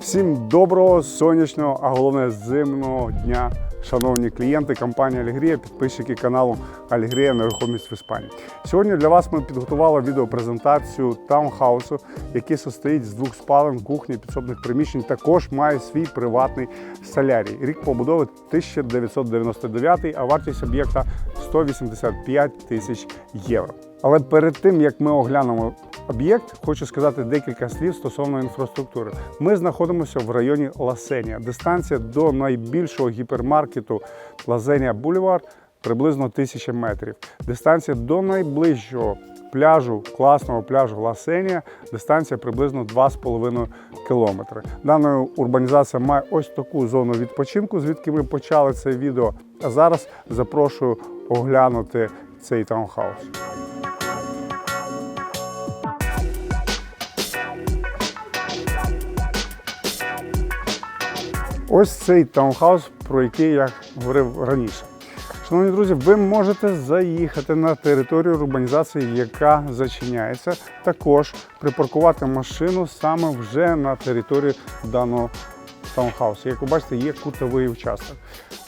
Всім доброго сонячного, а головне зимного дня, шановні клієнти компанії Алігрія, підписчики каналу Алігрія Нерухомість в Іспанії. Сьогодні для вас ми підготували відеопрезентацію таунхаусу, який состоїть з двох спален, кухні, підсобних приміщень. Також має свій приватний солярій. Рік побудови 1999, а вартість об'єкта 185 тисяч євро. Але перед тим як ми оглянемо об'єкт, хочу сказати декілька слів стосовно інфраструктури. Ми знаходимося в районі Ласенія. Дистанція до найбільшого гіпермаркету Лазенія Бульвар приблизно 1000 метрів. Дистанція до найближчого пляжу, класного пляжу Ласенія, дистанція приблизно 2,5 кілометри. Дана урбанізація має ось таку зону відпочинку, звідки ми почали це відео. А зараз запрошую оглянути цей таунхаус. Ось цей таунхаус, про який я говорив раніше. Шановні друзі, ви можете заїхати на територію урбанізації, яка зачиняється. Також припаркувати машину саме вже на території даного таунхаусу. Як ви бачите, є кутовий участок.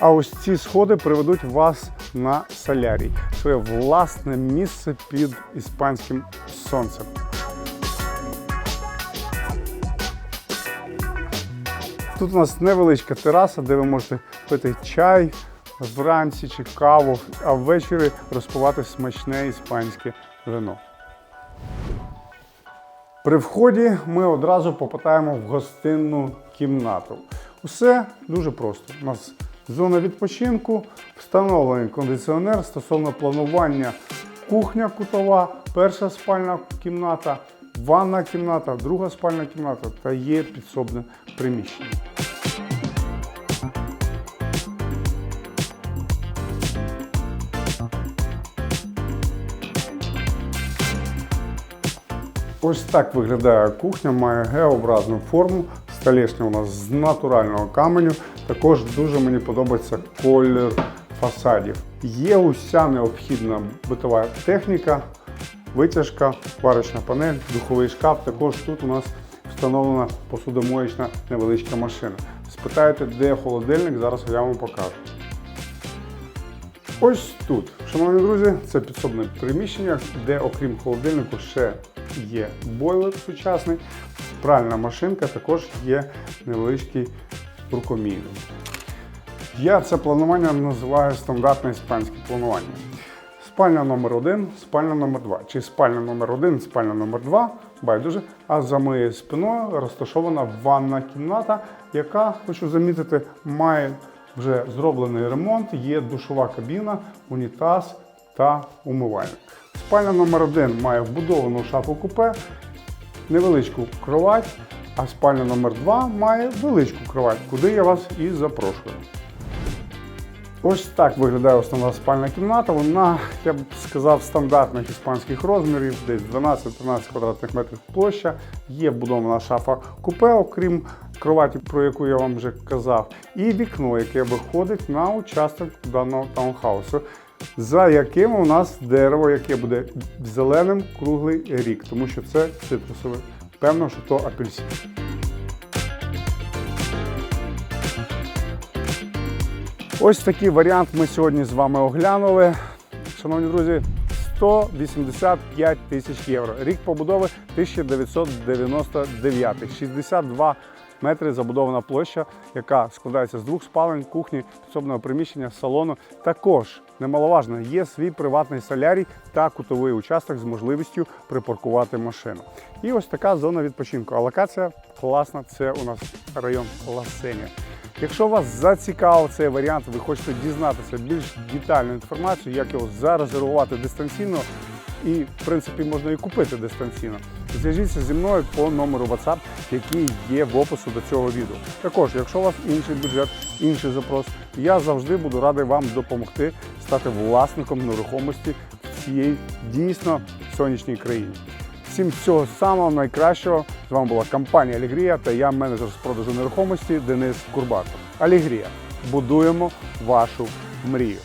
А ось ці сходи приведуть вас на солярій, своє власне місце під іспанським сонцем. Тут у нас невеличка тераса, де ви можете пити чай вранці чи каву, а ввечері розпивати смачне іспанське вино. При вході ми одразу попадаємо в гостинну кімнату. Усе дуже просто. У нас зона відпочинку, встановлений кондиціонер стосовно планування кухня кутова, перша спальна кімната, ванна кімната, друга спальна кімната та є підсобне приміщення. Ось так виглядає кухня, має Г-образну форму. Столешня у нас з натурального каменю. Також дуже мені подобається колір фасадів. Є уся необхідна битова техніка, витяжка, варочна панель, духовий шкаф. Також тут у нас встановлена посудомоєчна невеличка машина. Спитаєте, де холодильник, зараз я вам покажу. Ось тут, шановні друзі, це підсобне приміщення, де окрім холодильнику ще є бойлер сучасний, пральна машинка, також є невеличкий рукомійник. Я це планування називаю стандартне іспанське планування. Спальня номер 1 спальня номер 2 Чи спальня номер 1 спальня номер 2 байдуже. А за моєю спиною розташована ванна кімната, яка, хочу замітити, має вже зроблений ремонт, є душова кабіна, унітаз та умивальник. Спальня номер 1 має вбудовану шафу купе, невеличку кровать, а спальня номер 2 має величку кровать, куди я вас і запрошую. Ось так виглядає основна спальна кімната. Вона, я б сказав, стандартних іспанських розмірів, десь 12-13 квадратних метрів площа. Є вбудована шафа купе, окрім кроваті, про яку я вам вже казав, і вікно, яке виходить на участок даного таунхаусу, за яким у нас дерево, яке буде зеленим круглий рік, тому що це цитрусове. Певно, що то апельсин. Ось такий варіант ми сьогодні з вами оглянули. Шановні друзі, 185 тисяч євро. Рік побудови 1999. 62 метри забудована площа, яка складається з двох спалень, кухні, підсобного приміщення, салону. Також немаловажно, є свій приватний солярій та кутовий участок з можливістю припаркувати машину. І ось така зона відпочинку. А локація класна. Це у нас район Ласенія. Якщо вас зацікавив цей варіант, ви хочете дізнатися більш детальну інформацію, як його зарезервувати дистанційно, і в принципі можна і купити дистанційно. Зв'яжіться зі мною по номеру WhatsApp, який є в опису до цього відео. Також, якщо у вас інший бюджет, інший запрос, я завжди буду радий вам допомогти стати власником нерухомості в цій дійсно сонячній країні. Всім всього самого найкращого. З вами була компанія Алігрія та я менеджер з продажу нерухомості Денис Курбатов. Алігрія. Будуємо вашу мрію.